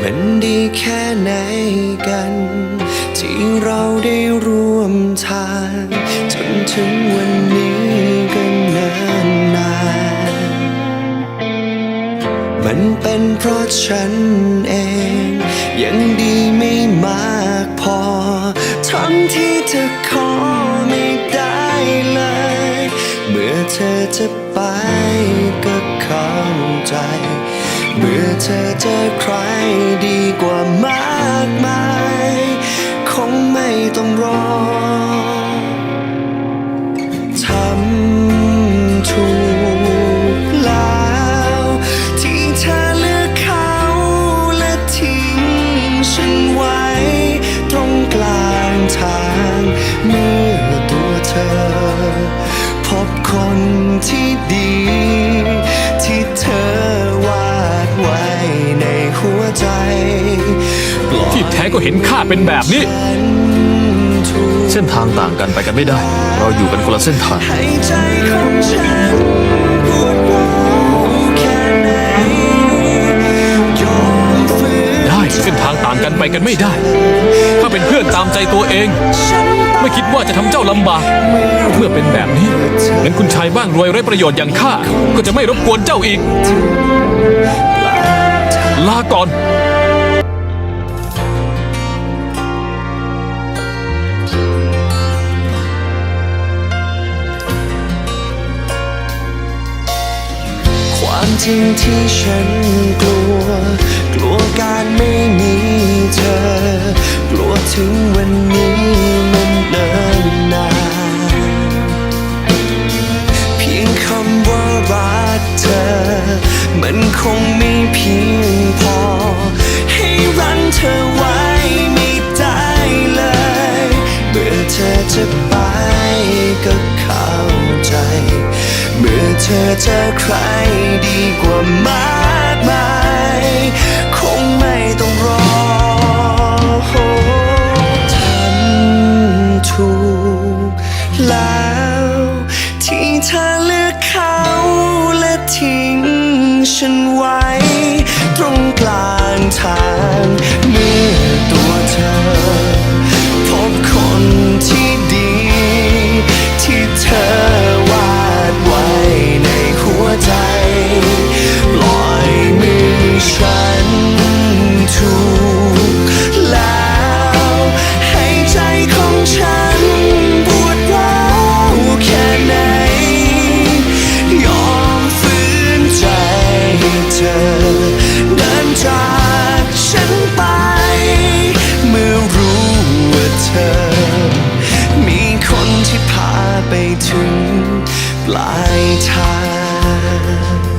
มันดีแค่ไหนกัน ที่เราได้ร่วมทางจนถึงวันนี้ก็นานนานมันเป็นเพราะฉันเอง ยังดีไม่มากพอ ทั้งที่เธอขอไม่ได้เลย เมื่อเธอจะไปก็เข้าใจ เมื่อเธอเจอใคร ดีกว่ามากมาย คงไม่ต้องรอทำถูกแล้ว ที่เธอเลือกเขาและทิ้งฉันไว้ ตรงกลางทางมือ ที่แท้ก็เห็นข้าเป็นแบบนี้ เส้นทางต่างกันไปกันไม่ได้ เราอยู่กันคนละเส้นทาง ได้เส้นทางต่างกันไปกันไม่ได้ข้าเป็นเพื่อนตามใจตัวเอง ไม่คิดว่าจะทำเจ้าลำบาก เมื่อเป็นแบบนี้งั้นคุณชายบ้างรวยไร้ประโยชน์อย่างข้าก็จะไม่รบกวนเจ้าอีก ลาก่อน ความจริงที่ฉันกลัว กลัวการไม่มีเธอ กลัวถึง ธอเจอใครดีกว่ามากมาย คงไม่ต้องรอทำถูกแล้ว ที่เธอเลือกเขาและทิ้งฉันไว้ ไปถึงปลายทาง